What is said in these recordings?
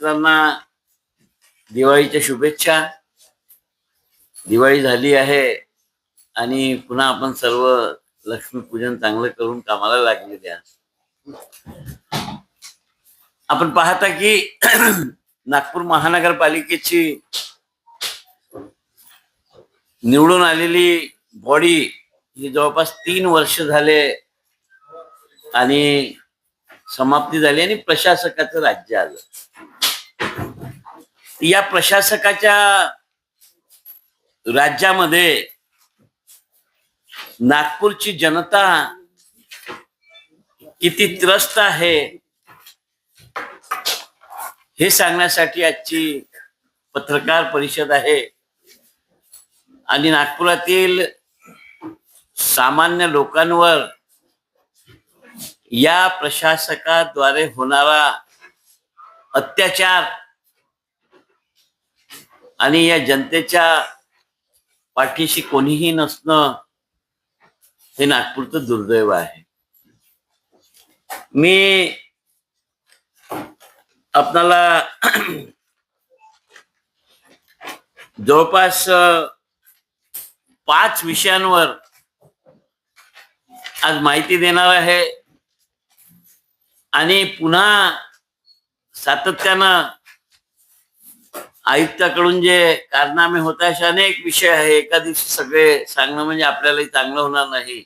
मित्रांना दिवाळीच्या शुभेच्छा. दिवाळी झाली आहे आणि पुन्हा आपण सर्व लक्ष्मीपूजन चांगलं करून कामाला लागलेले आहात आपण पाहता की नागपूर महानगरपालिकेची निवडून आलेली बॉडी ही जवळपास तीन वर्ष झाले आणि समाप्ती झाली आणि प्रशासकाचं राज्य आलं. या प्रशासकाच्या राज्यामध्ये नागपूरची जनता किती त्रस्त आहे हे सांगण्यासाठी आजची पत्रकार परिषद आहे. आणि नागपुरातील सामान्य लोकांवर या प्रशासकाद्वारे होणारा अत्याचार आणि या जनतेच्या पाठीशी कोणीही नसणं हे नागपूरचं दुर्दैव आहे. मी आपणाला जवळपास पाच विषयांवर आज माहिती देणार आहे आणि पुन्हा सातत्यानं आयुक्ताकडून जे कारनामे होत असे अनेक विषय आहे. एका दिवशी सगळे सांगणं म्हणजे आपल्यालाही चांगलं होणार नाही.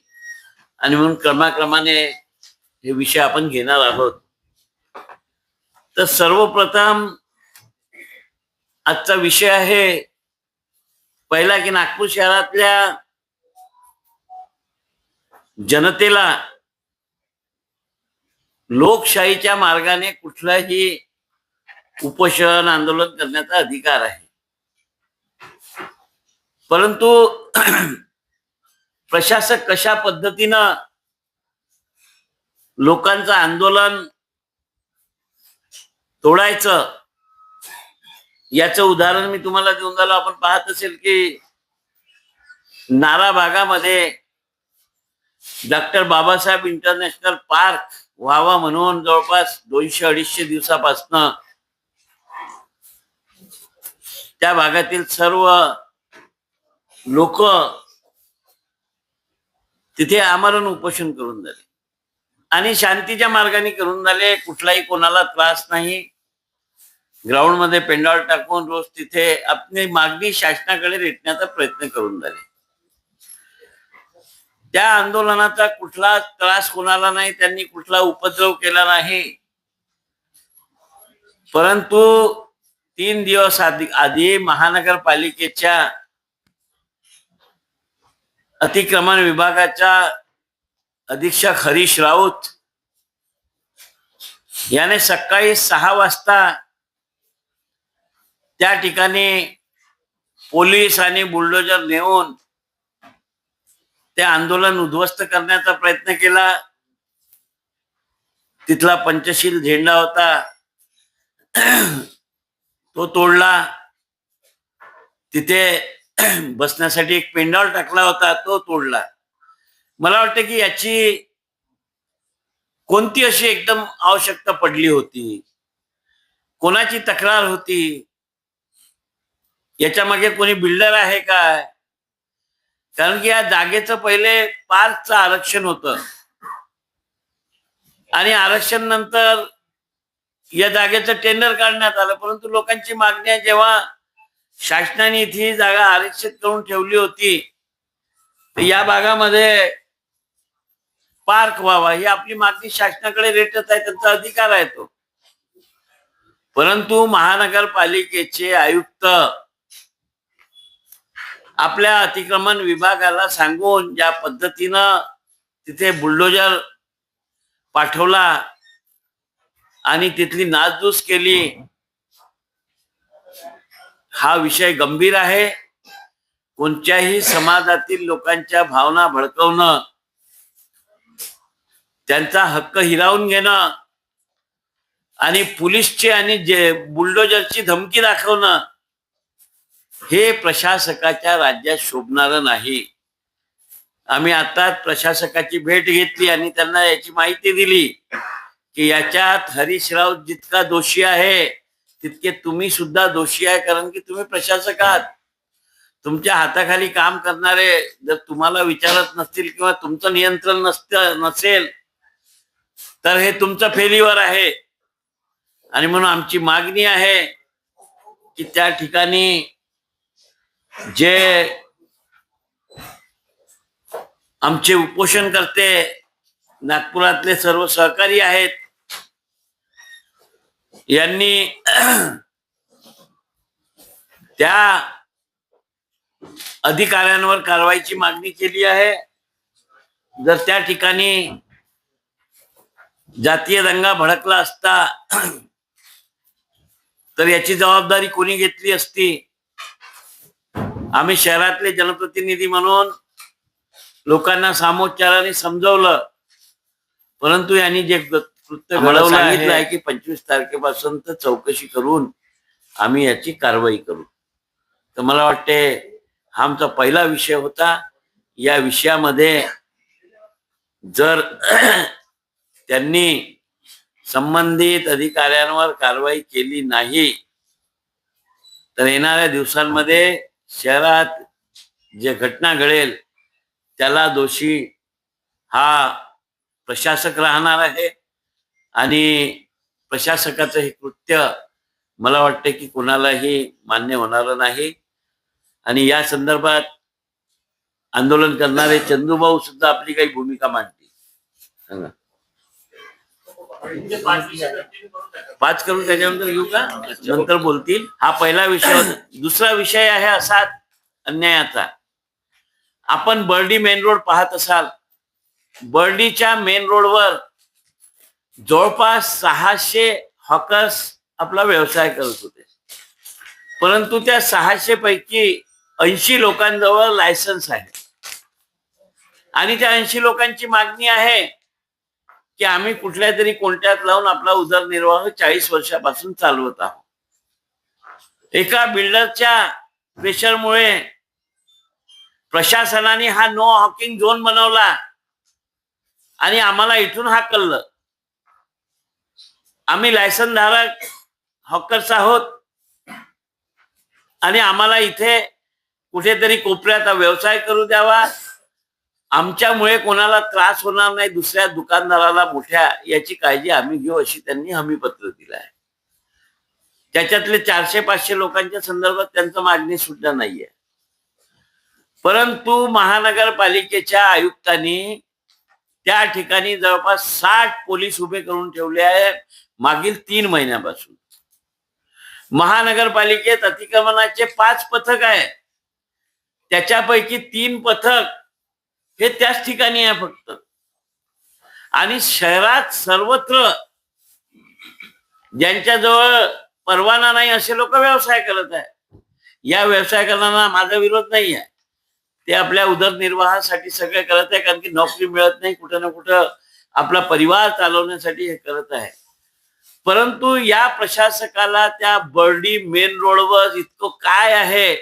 आणि म्हणून क्रमाक्रमाने हे विषय आपण घेणार आहोत. तर सर्वप्रथम आजचा विषय आहे पहिला की नागपूर शहरातल्या जनतेला लोकशाहीच्या मार्गाने कुठलाही उपोषण आंदोलन करण्याचा अधिकार आहे. परंतु प्रशासक कशा पद्धतीनं लोकांचं आंदोलन तोडायचं याचं उदाहरण मी तुम्हाला देऊन झालो. आपण पाहत असेल की नारा भागामध्ये डॉक्टर बाबासाहेब इंटरनॅशनल पार्क व्हावा म्हणून जवळपास दोनशे अडीचशे दिवसापासनं त्या भागातील सर्व लोक तिथे आमरण उपोषण करून झाले. आणि शांतीच्या मार्गाने करून झाले. कुठलाही कोणाला त्रास नाही. ग्राउंडमध्ये पेंडॉल टाकून रोज तिथे आपली मागणी शासनाकडे रेटण्याचा प्रयत्न करून झाले. त्या आंदोलनाचा कुठला त्रास कोणाला नाही त्यांनी कुठला उपद्रव केला नाही. परंतु तीन दिवस आधी आधी महानगरपालिकेच्या अतिक्रमण विभागाच्या अधीक्षक हरीश राऊत याने सकाळी सहा वाजता त्या ठिकाणी पोलीस आणि बुलडोजर नेऊन ते आंदोलन उद्ध्वस्त करण्याचा प्रयत्न केला. तिथला पंचशील झेंडा होता. तो तोडला. तिथे बसण्यासाठी एक पेंडॉल टाकला होता तो तोडला. मला वाटतं की याची कोणती अशी एकदम आवश्यकता पडली होती? कोणाची तक्रार होती? याच्या मागे कोणी बिल्डर आहे काय? कारण की या जागेचं पहिले पार्कचं आरक्षण होतं. आणि आरक्षण नंतर या जागेचं टेंडर काढण्यात आलं. परंतु लोकांची मागणी जेव्हा शासनाने इथे ही जागा आरक्षित करून ठेवली होती तर या भागामध्ये पार्क व्हावा ही आपली मागणी शासनाकडे रेटत आहे त्यांचा अधिकार आहे तो. परंतु महानगरपालिकेचे आयुक्त आपल्या अतिक्रमण विभागाला सांगून ज्या पद्धतीनं तिथे बुलडोजर पाठवला आणि तिथली नासधूस केली. हा विषय गंभीर आहे. कोणत्याही समाजातील लोकांच्या भावना भडकवणं त्यांचा हक्क हिरावून घेणं आणि पुलिसची आणि जे बुलडोजरची धमकी दाखवणं हे प्रशासकाच्या राज्यात शोभणारं नाही. आम्ही आता प्रशासकाची भेट घेतली आणि त्यांना याची माहिती दिली. की याच्यात हरीश जितका दोषी आहे तितके तुम्ही सुद्धा दोषी आहे कारण की तुम्ही प्रशासक आहात. तुमच्या हाताखाली काम करणारे जर तुम्हाला विचारत नसतील किंवा तुमचं नियंत्रण नसत नसेल तर हे तुमचं फेलीवर आहे. आणि म्हणून आमची मागणी आहे की त्या ठिकाणी जे आमचे उपोषण करते नागपुरातले सर्व सहकारी आहेत यांनी त्या अधिकाऱ्यांवर कारवाईची मागणी केली आहे. जर त्या ठिकाणी जातीय दंगा भडकला असता तर याची जबाबदारी कोणी घेतली असती? आम्ही शहरातले जनप्रतिनिधी म्हणून लोकांना सामोच्चाराने समजवलं परंतु यांनी जे कृत्य आम्हाला घडवलं सांगितलं आहे की पंचवीस तारखेपासून तर चौकशी करून आम्ही याची कारवाई करू. तर मला वाटते हा आमचा पहिला विषय होता. या विषयामध्ये जर त्यांनी संबंधित अधिकाऱ्यांवर कारवाई केली नाही तर येणाऱ्या दिवसांमध्ये शहरात जे घटना घडेल त्याला दोषी हा प्रशासक राहणार आहे. आणि प्रशासकाचं हे कृत्य मला वाटतं की कोणालाही मान्य होणार नाही. आणि या संदर्भात आंदोलन करणारे चंदूभाऊ सुद्धा आपली काही भूमिका मांडते सांगा. पाच करून त्याच्यानंतर घेऊ का? नंतर बोलतील. हा पहिला विषय दुसरा विषय आहे असा अन्यायाचा. आपण बर्डी मेन रोड पाहत असाल. बर्डीच्या मेन रोडवर जवळपास सहाशे हॉकर्स आपला व्यवसाय करत होते. परंतु त्या सहाशे पैकी ऐंशी लोकांजवळ लायसन्स आहे. आणि त्या ऐंशी लोकांची मागणी आहे की आम्ही कुठल्या तरी कोणत्यात लावून आपला उदरनिर्वाह चाळीस वर्षापासून चालवत आहोत. एका बिल्डरच्या प्रेशरमुळे प्रशासनाने हा नो हॉकिंग झोन बनवला आणि आम्हाला इथून हाकललं आम्ही लायसन धारक हॉकर्स आहोत आणि आम्हाला इथे कुठेतरी कोपऱ्यात व्यवसाय करू द्यावा. आमच्यामुळे कोणाला त्रास होणार नाही दुसऱ्या दुकानदाराला मोठ्या याची काळजी आम्ही घेऊ अशी त्यांनी हमीपत्र दिलं आहे. त्याच्यातले चारशे पाचशे लोकांच्या संदर्भात त्यांचं मागणी सुद्धा नाहीये. परंतु महानगरपालिकेच्या आयुक्तांनी त्या ठिकाणी जवळपास साठ पोलीस उभे करून ठेवले आहे मागील तीन महिन्यापासून. महानगरपालिकेत अतिक्रमणाचे पाच पथक आहे त्याच्यापैकी तीन पथक हे त्याच ठिकाणी आहे फक्त. आणि शहरात सर्वत्र ज्यांच्याजवळ परवाना नाही असे लोक व्यवसाय करत आहे या व्यवसाय करणारा माझा विरोध नाही आहे. ते आपल्या उदरनिर्वाहासाठी सगळे करत आहे कारण की नोकरी मिळत नाही कुठं ना कुठं आपला परिवार चालवण्यासाठी हे करत आहे परंतु या प्रशासकाला त्या बर्डी मेन रोडवर इतकं काय आहे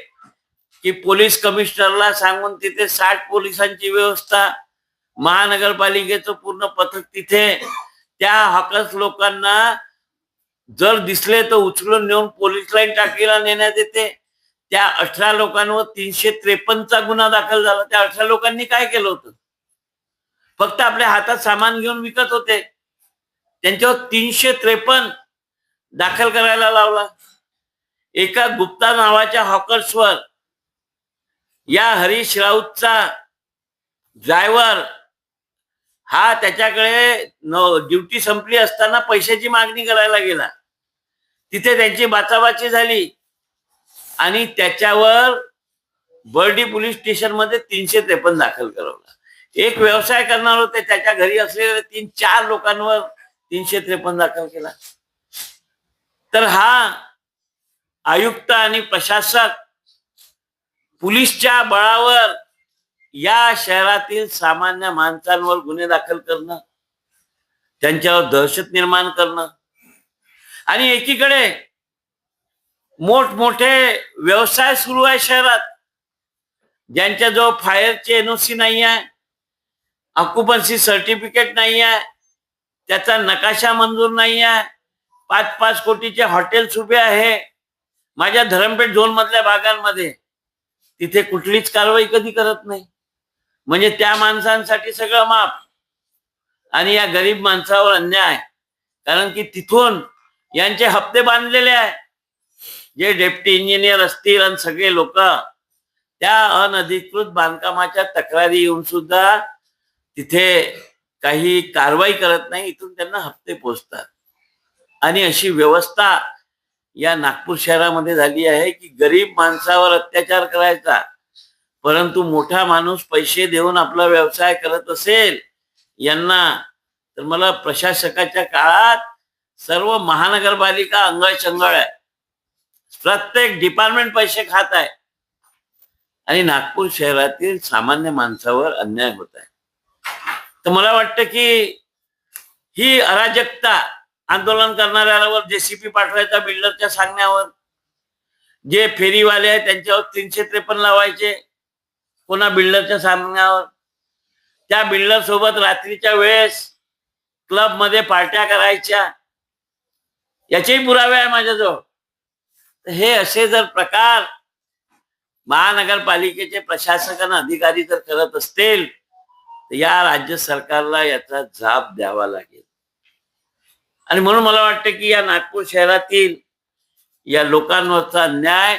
की पोलीस कमिशनरला सांगून तिथे साठ पोलिसांची व्यवस्था महानगरपालिकेचं पूर्ण पथक तिथे त्या हकस लोकांना जर दिसले तर उचलून नेऊन पोलीस लाईन टाकीला नेण्यात येते. त्या अठरा लोकांवर तीनशे त्रेपन्नचा गुन्हा दाखल झाला. त्या अठरा लोकांनी काय केलं होतं? फक्त आपल्या हातात सामान घेऊन विकत होते. त्यांच्यावर तीनशे त्रेपन्न दाखल करायला लावला. एका गुप्ता नावाच्या हॉकर्सवर या हरीश राऊतचा ड्रायव्हर हा त्याच्याकडे ड्युटी संपली असताना पैशाची मागणी करायला गेला. तिथे त्यांची बाचाबाची झाली आणि त्याच्यावर बर्डी पोलीस स्टेशनमध्ये तीनशे त्रेपन्न दाखल करवला. एक व्यवसाय करणार होते त्याच्या घरी असलेल्या तीन चार लोकांवर तीनशे त्रेपन्न दाखल केला. तर हा आयुक्त आणि प्रशासक पोलीसच्या बळावर या शहरातील सामान्य माणसांवर गुन्हे दाखल करणं त्यांच्यावर दहशत निर्माण करणं आणि एकीकडे मोठमोठे व्यवसाय सुरू आहे शहरात. ज्यांच्याजवळ फायरचे एनओसी नाही आहे ऑक्युपन्सी सर्टिफिकेट नाही आहे त्याचा नकाशा मंजूर नाही आहे पाच पाच कोटीचे हॉटेल्स उभे आहे. माझ्या धरमपेठ झोन मधल्या भागांमध्ये. तिथे कुठलीच कारवाई कधी करत नाही. म्हणजे त्या माणसांसाठी सगळं माफ. आणि या गरीब माणसावर अन्याय. कारण की तिथून यांचे हप्ते बांधलेले आहे. जे डेप्टी इंजिनियर असतील आणि सगळे लोक त्या अनधिकृत बांधकामाच्या तक्रारी येऊन सुद्धा तिथे काही कारवाई करत नाही इथून त्यांना हप्ते पोचतात. आणि अशी व्यवस्था या नागपूर शहरामध्ये झाली आहे की गरीब माणसावर अत्याचार करायचा परंतु मोठा माणूस पैसे देऊन आपला व्यवसाय करत असेल यांना तर मला प्रशासकाच्या काळात सर्व महानगरपालिका अंगळ चंगळ आहे. प्रत्येक डिपार्टमेंट पैसे खात आहे. आणि नागपूर शहरातील सामान्य माणसावर अन्याय होत आहे. तर मला वाटतं की ही अराजकता आंदोलन करणाऱ्यावर जेसीपी पाठवायचा बिल्डरच्या सांगण्यावर जे फेरीवाले आहेत त्यांच्यावर तीनशे त्रेपन्न लावायचे पुन्हा बिल्डरच्या सांगण्यावर. त्या बिल्डर सोबत रात्रीच्या वेळेस क्लबमध्ये पार्ट्या करायच्या. याचेही पुरावे आहे माझ्याजवळ. हे असे जर प्रकार महानगरपालिकेचे प्रशासकांना अधिकारी जर करत असतील या राज्य सरकारला याचा जाब द्यावा लागेल. आणि म्हणून मला वाटतं की या नागपूर शहरातील या लोकांवरचा न्याय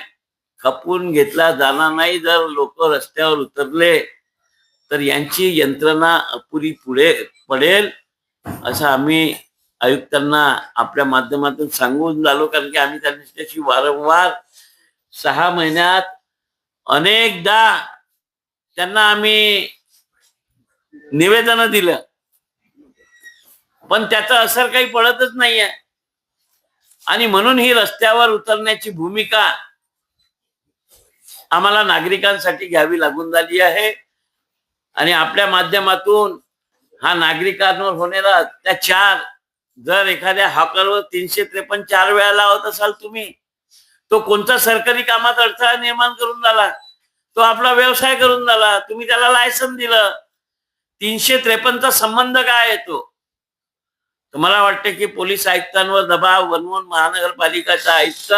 खपून घेतला जाणार नाही. जर लोक रस्त्यावर उतरले तर यांची यंत्रणा अपुरी पुढे पडेल असं आम्ही आयुक्तांना आपल्या माध्यमातून सांगून झालो. कारण की आम्ही त्यांच्याशी वारंवार सहा महिन्यात अनेकदा त्यांना आम्ही निवेदन दिलं. पण त्याचा असर काही पडतच नाहीये. आणि म्हणून ही रस्त्यावर उतरण्याची भूमिका आम्हाला नागरिकांसाठी घ्यावी लागून झाली आहे. आणि आपल्या माध्यमातून हा नागरिकांवर होणारा अत्याचार जर एखाद्या हॉकरवर तीनशे त्रेपन्न चार वेळा लावत असाल तुम्ही तो कोणता सरकारी कामात अडथळा निर्माण करून झाला? तो आपला व्यवसाय करून झाला. तुम्ही त्याला लायसन दिलं. तीनशे त्रेपन्नचा संबंध काय येतो तर मला वाटतं की पोलीस आयुक्तांवर दबाव बनवून महानगरपालिकाचा आयुक्त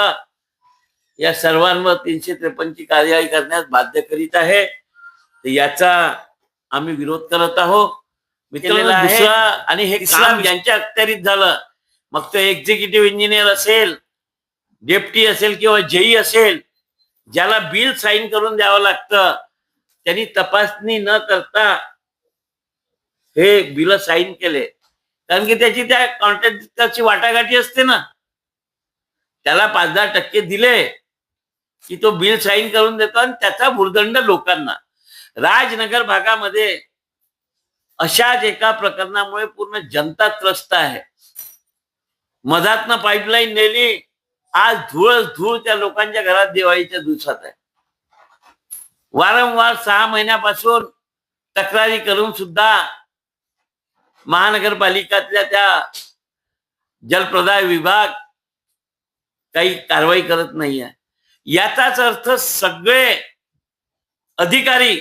या सर्वांवर तीनशे त्रेपन्नची कार्यवाही करण्यास बाध्य करीत आहे याचा आम्ही विरोध करत आहोत. दुसरा आणि हे काम ज्यांच्या अखत्यारीत झालं मग तो एक्झिक्युटिव्ह इंजिनियर असेल डेप्टी असेल किंवा जेई असेल ज्याला बिल साईन करून द्यावं लागतं त्यांनी तपासणी न करता हे बिल साईन केले. कारण की त्याची त्या कॉन्ट्रॅक्टरची वाटाघाटी असते ना. त्याला पाच दहा टक्के दिले की तो बिल साईन करून देतो आणि त्याचा भूर्दंड लोकांना. राजनगर भागामध्ये अशाच एका प्रकरणामुळे पूर्ण जनता त्रस्त आहे. मधातनं पाईपलाईन नेली आज धूळच धूळ त्या लोकांच्या घरात दिवाळीच्या दिवसात आहे. वारंवार सहा महिन्यापासून तक्रारी करून सुद्धा महानगरपालिकातल्या त्या जलप्रदाय विभाग काही कारवाई करत नाही आहे याचाच अर्थ सगळे अधिकारी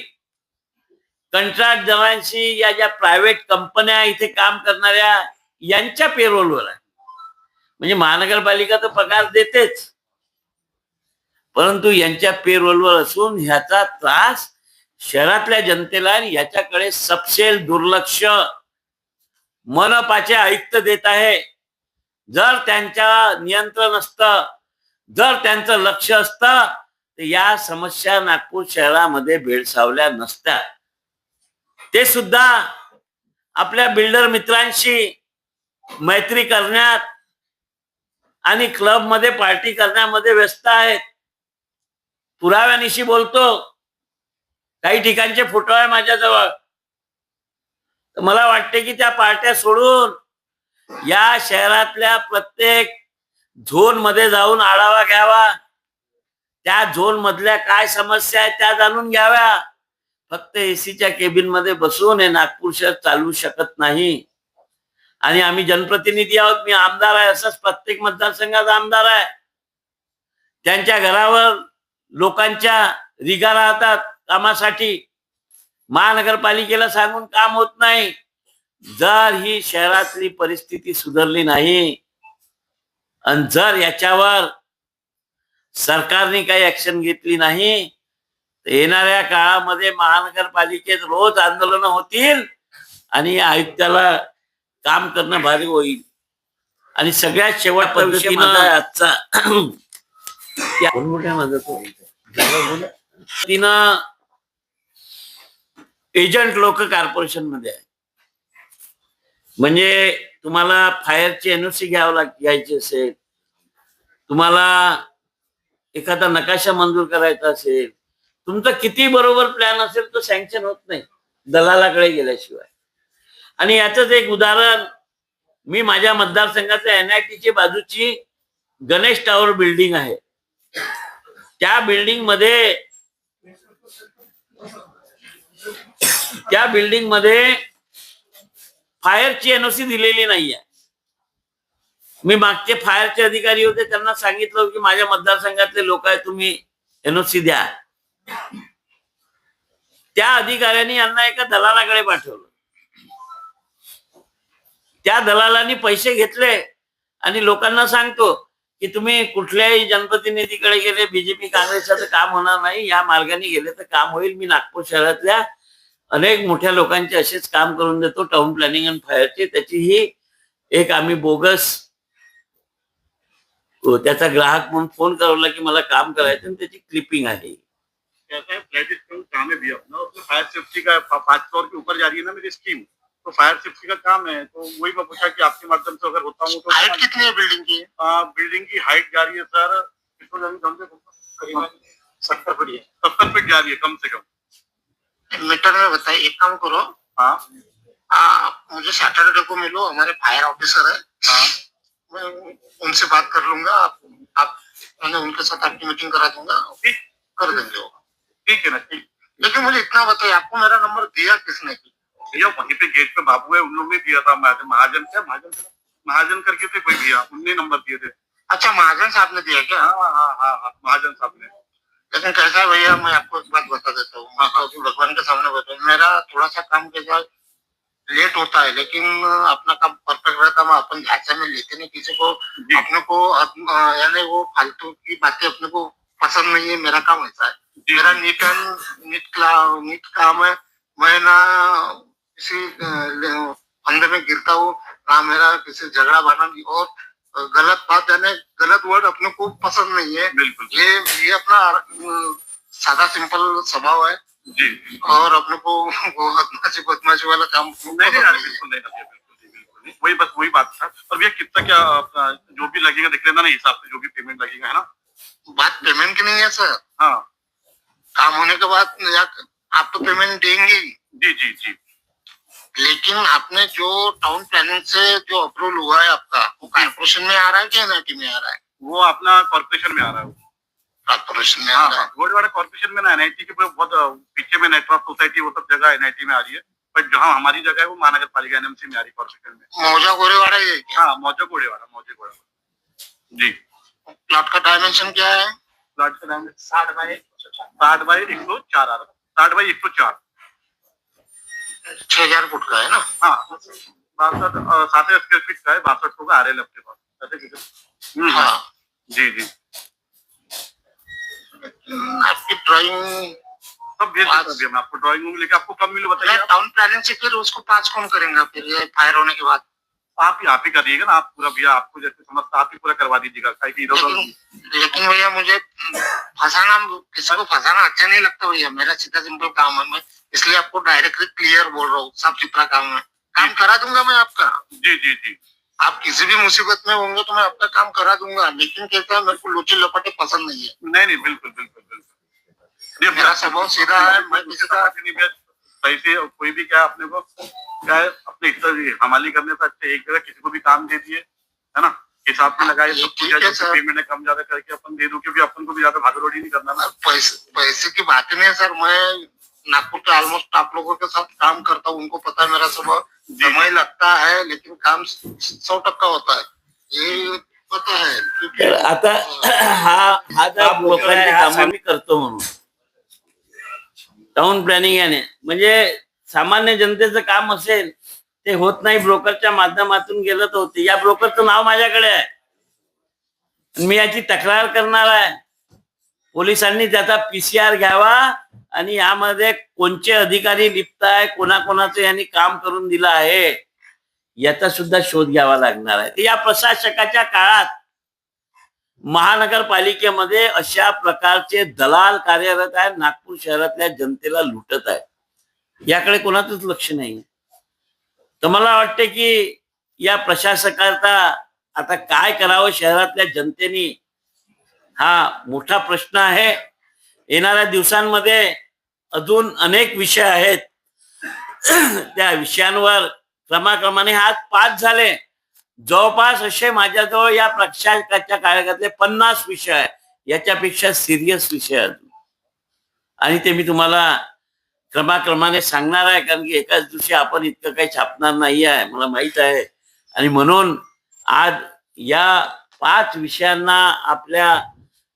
कंत्राट जवांशी या ज्या प्रायव्हेट कंपन्या इथे काम करणाऱ्या यांच्या पेरोलवर आहे. म्हणजे महानगरपालिका तर पगार देतेच. परंतु यांच्या पेरोलवर असून ह्याचा त्रास शहरातल्या जनतेला आणि याच्याकडे सपशेल दुर्लक्ष मनपाचे आयुक्त देत आहे. जर त्यांच्या नियंत्रण असतं जर त्यांचं लक्ष असतं तर या समस्या नागपूर शहरामध्ये भेडसावल्या नसत्या. ते सुद्धा आपल्या बिल्डर मित्रांशी मैत्री करण्यात आणि क्लबमध्ये पार्टी करण्यामध्ये व्यस्त आहेत. पुराव्यानिशी बोलतो. काही ठिकाणचे फोटो आहे माझ्याजवळ. तर मला वाटते की त्या पार्ट्या सोडून या शहरातल्या प्रत्येक झोनमध्ये जाऊन आढावा घ्यावा. त्या झोन मधल्या काय समस्या आहेत त्या जाणून घ्याव्या. फक्त एसीच्या केबिनमध्ये बसून हे नागपूर शहर चालू शकत नाही. आणि आम्ही जनप्रतिनिधी आहोत मी आमदार आहे असंच प्रत्येक मतदारसंघाचा आमदार आहे. त्यांच्या घरावर लोकांच्या रिगा राहतात कामासाठी. महानगरपालिकेला सांगून काम होत नाही. जर ही शहरातली परिस्थिती सुधारली नाही आणि जर याच्यावर सरकारने काही ऍक्शन घेतली नाही तर येणाऱ्या काळामध्ये महानगरपालिकेत रोज आंदोलन होतील आणि आयुक्ताला काम करणं भारी होईल. आणि सगळ्यात शेवट पद्धतीनं आजचा? तिनं एजंट लोक कॉर्पोरेशनमध्ये आहे म्हणजे तुम्हाला फायरची एनओसी घ्यावं लाग घ्यायची असेल तुम्हाला एखादा नकाशा मंजूर करायचा असेल तुमचा किती बरोबर प्लॅन असेल तो सँक्शन होत नाही दलालाकडे गेल्याशिवाय. आणि याचंच एक उदाहरण मी माझ्या मतदारसंघाच्या एन आय टीची बाजूची गणेश टावर बिल्डिंग आहे. त्या बिल्डिंगमध्ये त्या बिल्डिंगमध्ये फायरची एनओसी दिलेली नाहीये. मी मागचे फायरचे अधिकारी होते त्यांना सांगितलं की माझ्या मतदारसंघातले लोक आहे तुम्ही एनओसी द्या. त्या अधिकाऱ्यांनी यांना एका दलालाकडे पाठवलं. त्या दलालांनी पैसे घेतले आणि लोकांना सांगतो की तुम्ही कुठल्याही जनप्रतिनिधीकडे गेले बीजेपी काँग्रेसचं काम होणार नाही या मार्गाने गेले तर काम होईल मी नागपूर शहरातल्या अनेक मोठ्या लोकांचे असेच काम करून देतो टाउन प्लॅनिंग अँड फायरचे त्याची ही एक आम्ही बोगस त्याचा ग्राहक म्हणून फोन करवला की मला काम करायचं आणि त्याची क्लिपिंग आहे. है काम है भैया अपना उसमें फायर सेफ्टी का पा- पाँच फ्लोर के ऊपर जा रही है ना मेरी स्कीम तो फायर सेफ्टी का काम है तो वही मैं पूछा कि आपके माध्यम से अगर होता हूँ तो हाइट कितनी है बिल्डिंग की बिल्डिंग की हाइट जा रही है सर कितना जा रही है कम से कम करीबन सत्तर फीट है सत्तर फीट जा रही है कम से कम. मीटर में बताइए एक काम करो. हाँ. आप मुझे सैटरडे को मिलो हमारे फायर ऑफिसर है. हाँ. मैं उनसे बात कर लूँगा आप आप मैंने उनके साथ आपकी मीटिंग करा दूँगा ठीक. कर देंगे वो. ठीक है ना ठीक. लेकिन मुझे इतना बताइए आपको मेरा नंबर दिया किसने? की भैया वहीं पे गेट पे बाबू है उन लोगों ने दिया था महाजन महाजन क्या? महाजन महाजन करके थे कोई भैया? उनने नंबर दिए थे. अच्छा महाजन साहब ने दिया क्या? हाँ हाँ हाँ हाँ महाजन साहब ने. लेकिन कैसा है भैया मैं आपको एक बात बता देता हूँ। हाँ। तो भगवान के सामने बता मेरा थोड़ा सा काम कैसा लेट होता है लेकिन अपना काम परफेक्ट रहता है। मैं अपन ढांचा में लेते नहीं किसी को अपने को यानी वो फालतू की बातें अपने को पसंद नहीं है मेरा काम ऐसा है। मेरा नीट एंड नीट क्ला- नीट काम है। मैं ना किसी फंदे में गिरता हूँ ना मेरा किसी झगड़ा बना और गलत बात यानी गलत वर्ड अपने को पसंद नहीं है। बिल्कुल। ये ये अपना सादा सिंपल स्वभाव है। जी। और अपने को वो बदमाशी बदमाशी वाला काम नहीं बिल्कुल नहीं। वही बस वही बात था। और भैया कितना क्या जो भी लगेगा देख लेना ना हिसाब से जो भी पेमेंट लगेगा है ना? बात पेमेंट की नहीं है सर हाँ। काम होने के बाद आप तो पेमेंट देंगे जी जी जी। लेकिन आपने जो टाउन प्लानिंग से जो अप्रूवल हुआ है आपका वो कॉर्पोरेशन में आ रहा है कि एनआईटी में आ रहा है? वो अपना कॉर्पोरेशन में आ रहा है कॉर्पोरेशन में आ हाँ रहा हाँ? गोलवाड़ा कॉर्पोरेशन में ना एनआईटी के पूरे बहुत पीछे में नेटवर्क सोसाइटी वो सब जगह एनआईटी में आ रही है। बट जहाँ हमारी जगह है वो महानगर पालिका एनएमसी में आ रही है कॉर्पोरेशन में। मौजा गोरेवाड़ा ये हाँ मौजा गोड़ेवाड़ा मौजे गोड़ेवाड़ा जी। प्लॉट का डायमेंशन क्या है? प्लाट का डायमेंशन साठ बाई साठ बाई एक सौ चार आ रहा साठ बाई एक सौ चार। छह हज़ार फुट का है ना? हाँ बासठ सात हज़ार स्क्वायर फीट का है बासठ होगा आर एल अपने पास? हम्म, हाँ। जी जी। आपकी ड्राइंग सब भेज सकते हैं आपको ड्राइंग लेके आपको कब मिले बताइए टाउन प्लानिंग से फिर उसको पास कौन करेंगे फिर? ये फायर होने के बाद। आप ही आप ही करिएगा ना आप पूरा भैया आपको जैसे समझता आप ही पूरा करवा दीजिएगा लेकिन भैया मुझे फंसाना किसी को फंसाना अच्छा नहीं लगता भैया मेरा सीधा सिंपल काम है मैं इसलिए आपको डायरेक्टली क्लियर बोल रहा हूँ साफ़ सुथरा काम है काम करा दूँगा मैं आपका जी जी जी आप किसी भी मुसीबत में होंगे तो मैं आपका काम करा दूँगा लेकिन कहता है मेरे को लोचे लपटे पसंद नहीं है नहीं नहीं बिल्कुल बिल्कुल बिल्कुल मेरा स्वभाव सीधा है मैं किसी का सही से कोई भी क्या है अपने को क्या है अपने हिस्सा हमाली करने से अच्छे एक जगह किसी को भी काम दे दिए है ना? हिसाब में लगाए ये सब कुछ है। पेमेंट कम ज़्यादा करके अपन दे दो क्योंकि अपन को भी ज़्यादा भागदौड़ी नहीं करना ना। पैसे पैसे की बात नहीं है सर मैं नागपुर के ऑलमोस्ट आप लोगों के साथ काम करता हूँ उनको पता है मेरा स्वभाव समय लगता है लेकिन काम सौ टक्का होता है। ये पता है आता हा। हा जर लोकांचे काम आम्ही करतो म्हणून टाउन प्लॅनिंग याने. म्हणजे सामान्य जनतेचं काम असेल ते होत नाही. ब्रोकरच्या माध्यमातून गेलं तर होते. या ब्रोकरचं नाव माझ्याकडे आहे. मी याची तक्रार करणार आहे. पोलिसांनी त्याचा पीसीआर घ्यावा आणि यामध्ये कोणचे अधिकारी लिप्त आहे कोणाकोणाचं यांनी काम करून दिलं आहे याचा सुद्धा शोध घ्यावा लागणार आहे. तर या प्रशासकाच्या काळात महानगरपालिकेमध्ये अशा प्रकारचे दलाल कार्यरत आहेत नागपूर शहरातल्या जनतेला लुटत आहे याकडे कोणाचंच लक्ष नाही. तर मला वाटते की या प्रशासकाचा आता काय करावं? शहरातल्या जनतेने हा मोठा प्रश्न आहे. येणाऱ्या दिवसांमध्ये अजून अनेक विषय आहेत. त्या विषयांवर क्रमाक्रमाने आज पाच झाले. जवळपास असे माझ्याजवळ या प्रक्षाकाच्या कार्यक्रमातले पन्नास विषय आहे याच्यापेक्षा सिरियस विषय आहेत. आणि ते मी तुम्हाला क्रमाक्रमाने सांगणार आहे कारण की एकाच दिवशी आपण इतकं काही छापणार नाही आहे मला माहीत आहे. आणि म्हणून आज या पाच विषयांना आपल्या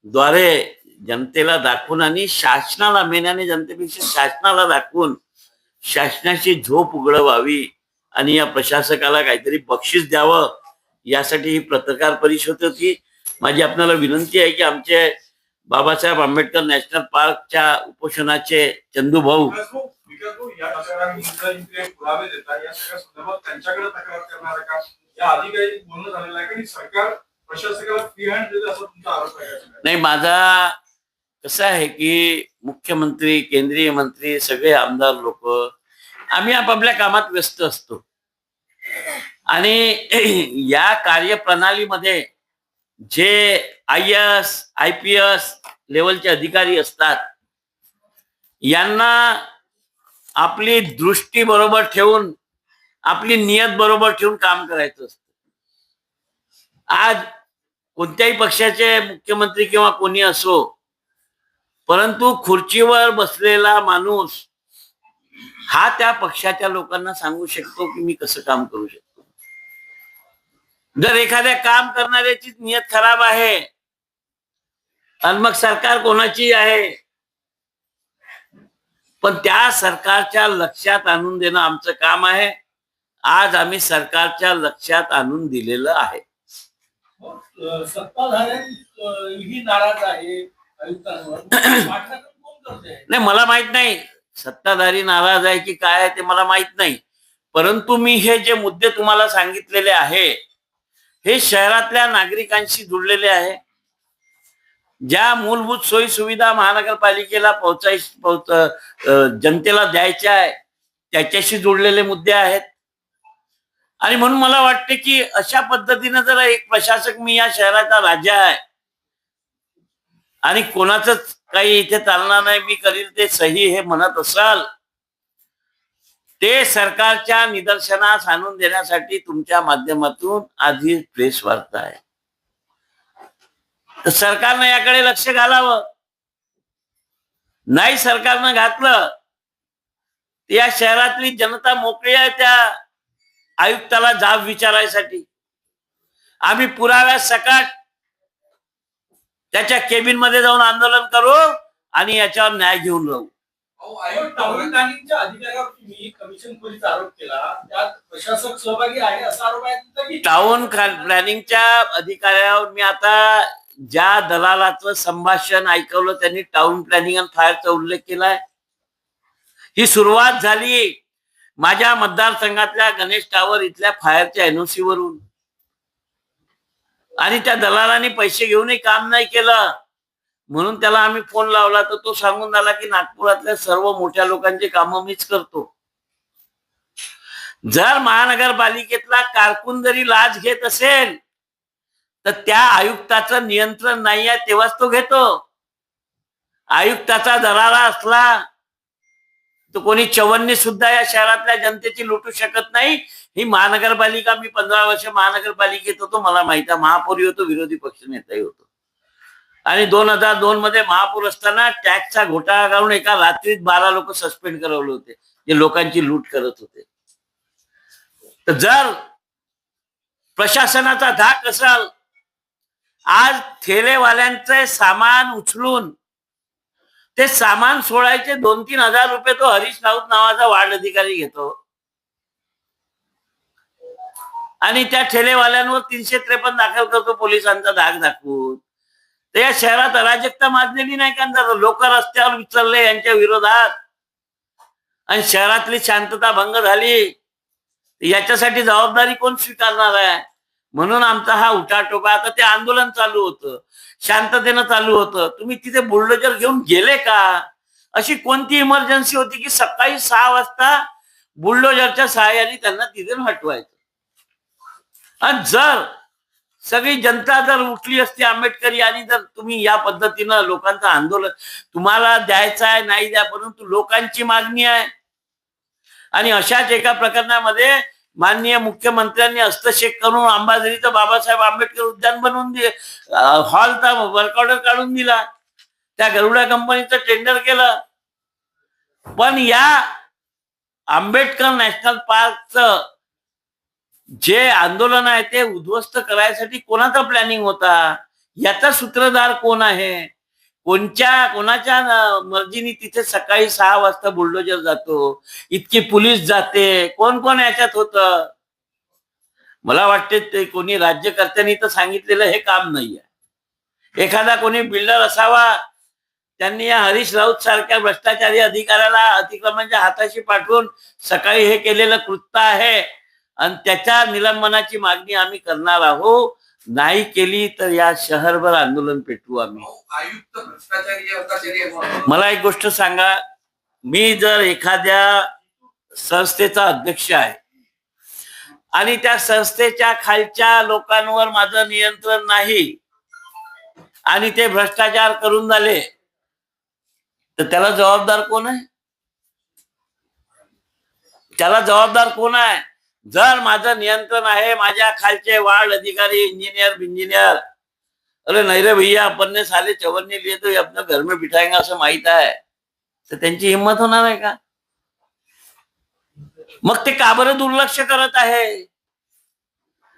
द्वारे जनतेला दाखवून आणि शासनाला मेन्याने जनतेपेक्षा शासनाला दाखवून शासनाची झोप उघड व्हावी आणि या प्रशासकाला काहीतरी बक्षीस द्यावं यासाठी ही पत्रकार परिषद होती. माझी आपल्याला विनंती आहे की आमचे बाबासाहेब आंबेडकर नॅशनल पार्कच्या उपोषणाचे चंदू भाऊ नाही माझा कसं आहे की मुख्यमंत्री केंद्रीय मंत्री सगळे आमदार लोक आम्ही आपापल्या कामात व्यस्त असतो. आणि या कार्यप्रणालीमध्ये जे I S I P S लेवलचे अधिकारी असतात यांना आपली दृष्टी बरोबर ठेवून आपली नियत बरोबर ठेवून काम करायचं असतं. आज कोणत्याही पक्षाचे मुख्यमंत्री किंवा कोणी असो परंतु खुर्चीवर बसलेला माणूस हा त्या पक्षाच्या लोकांना सांगू शकतो की मी कसं काम करू शकतो. जर एखाद्या काम करणाऱ्याची नियत खराब आहे आणि मग सरकार कोणाची आहे? पण त्या सरकारच्या लक्षात आणून देणं आमचं काम आहे. आज आम्ही सरकारच्या लक्षात आणून दिलेलं आहे. सत्ताधाऱ्यांही नाराज आहे नाही मला माहीत नाही. सत्ताधारी नाराज आहे की काय आहे ते मला माहीत नाही. परंतु मी हे जे मुद्दे तुम्हाला सांगितलेले आहे हे शहरातल्या नागरिकांशी जुळलेले आहे. ज्या मूलभूत सोयी सुविधा महानगरपालिकेला पोहोचाय पोहोच जनतेला द्यायच्या आहे त्याच्याशी जुळलेले मुद्दे आहेत. आणि म्हणून मला वाटते की अशा पद्धतीनं जर एक प्रशासक मी या शहराचा राजा आहे आणि कोणाच काही इथे चालणार नाही. मी करील ते सही हे म्हणत असाल. ते सरकारच्या निदर्शनास आणून देण्यासाठी तुमच्या माध्यमातून आधी प्रेस वार्ता आहे. तर सरकारनं याकडे लक्ष घालावं. नाही सरकारनं घातलं या शहरातली जनता मोकळी आहे त्या आयुक्ताला जाब विचारायसाठी. आम्ही पुराव्या सकाट त्याच्या केबिनमध्ये जाऊन आंदोलन करू आणि याच्यावर न्याय घेऊन राहू टाउन प्लॅनिंगच्या अधिकाऱ्यावर मी आता ज्या दलालाचं संभाषण ऐकवलं त्यांनी टाउन प्लॅनिंग आणि फायरचा उल्लेख केलाय. ही सुरुवात झाली. माझ्या मतदारसंघातल्या गणेश टावर इथल्या फायरच्या एनओसी वरून. आणि त्या दलालाने पैसे घेऊनही काम नाही केलं. म्हणून त्याला आम्ही फोन लावला तर तो सांगून आला की नागपुरातल्या सर्व मोठ्या लोकांची कामं मीच करतो. जर महानगरपालिकेतला कारकून जरी लाच घेत असेल तर त्या आयुक्ताचं नियंत्रण नाही आहे तेव्हाच तो घेतो. आयुक्ताचा दरारा असला तर कोणी चवन्नी सुद्धा या शहरातल्या जनतेची लुटू शकत नाही. ही महानगरपालिका मी पंधरा वर्ष महानगरपालिकेत होतो मला माहीत आहे महापौर होतो विरोधी पक्ष नेताही होतो. आणि दोन हजार दोन मध्ये महापूर असताना टॅक्सचा घोटाळा करून एका रात्रीत बारा लोक सस्पेंड करवले होते जे लोकांची लूट करत होते. तर जर प्रशासनाचा धाक असाल आज ठेलेवाल्यांचे सामान उचलून ते सामान सोडायचे दोन तीन हजार रुपये तो हरीश राऊत नावाचा वार्ड अधिकारी घेतो. आणि त्या ठेलेवाल्यांवर तीनशे त्रेपन्न दाखल करतो पोलिसांचा धाक दाखवून. तर या शहरात अराजकता माजलेली नाही का? लोक रस्त्यावर विचारले यांच्या विरोधात आणि शहरातली शांतता भंग झाली याच्यासाठी जबाबदारी कोण स्वीकारणार आहे? म्हणून आमचा हा उठाटोपा आता ते आंदोलन चालू होतं शांततेनं चालू होतं. तुम्ही तिथे बुलडोजर घेऊन गेले का? अशी कोणती इमर्जन्सी होती की सकाळी सहा वाजता बुलडोजरच्या सहाय्याने त्यांना तिथे हटवायचं? आणि जर सगळी जनता जर उठली असती आंबेडकरी आणि जर तुम्ही या पद्धतीनं लोकांचं आंदोलन तुम्हाला द्यायचं आहे नाही द्या परंतु लोकांची मागणी आहे. आणि अशाच एका प्रकरणामध्ये माननीय मुख्यमंत्र्यांनी हस्तक्षेप करून अंबाझरीचं बाबासाहेब आंबेडकर उद्यान बनवून दिले हॉलचा वर्क ऑर्डर काढून दिला त्या गरुडा कंपनीचं टेंडर केलं. पण या आंबेडकर नॅशनल पार्कचं जे आंदोलन आहे ते उद्ध्वस्त करायसाठी कोणाचा प्लॅनिंग होता? याचा सूत्रधार कोण आहे? कोणच्या कोणाच्या मर्जीनी तिथे सकाळी सहा वाजता बुलडोजर जातो? इतकी पोलीस जाते. कोण कोण याच्यात होत? मला वाटते ते कोणी राज्यकर्त्यांनी तर सांगितलेलं हे काम नाहीये. एखादा कोणी बिल्डर असावा त्यांनी या हरीश राऊत सारख्या भ्रष्टाचारी अधिकाऱ्याला अतिक्रमणच्या हाताशी पाठवून सकाळी हे केलेलं कृत्य आहे. आणि त्याच्या निलंबनाची मागणी आम्ही करणार आहोत. नाही केली तर या शहरभर आंदोलन पेटवू आम्ही. म्हणून. मला एक गोष्ट सांगा. मी जर एखाद्या संस्थेचा अध्यक्ष आहे आणि त्या संस्थेच्या खालच्या लोकांवर माझं नियंत्रण नाही आणि ते भ्रष्टाचार करून झाले तर त्याला जबाबदार कोण आहे? त्याला जबाबदार कोण आहे? जर माझं नियंत्रण आहे माझ्या खालचे वार्ड अधिकारी इंजिनियर इंजिनियर अरे नाही रे भैया आपण ने साले चवन ने लिए तो ये घर में बिठाएंगे असं माहीत आहे. तर त्यांची हिंमत होणार आहे का? मग ते का बरं दुर्लक्ष करत आहे?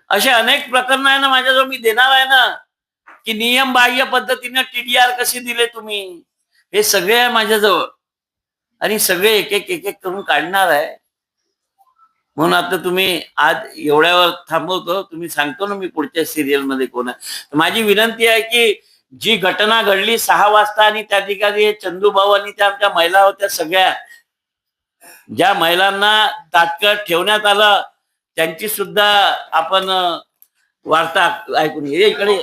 असे अनेक प्रकरण आहे ना माझ्याजवळ मी देणार आहे ना. की नियम बाह्य पद्धतीने टीडीआर कसे दिले तुम्ही? हे सगळे आहे माझ्याजवळ. आणि सगळे एक एक एक एक करून काढणार आहे. म्हणून आता तुम्ही आज एवढ्यावर थांबवतो तुम्ही सांगतो ना मी पुढच्या सिरियलमध्ये कोण आहे. माझी विनंती आहे की जी घटना घडली सहा वाजता आणि त्या ठिकाणी चंदू भाऊ आणि त्या आमच्या महिला होत्या सगळ्या ज्या महिलांना तात्काळ ठेवण्यात आलं त्यांची सुद्धा आपण वार्ता ऐकून इकडे.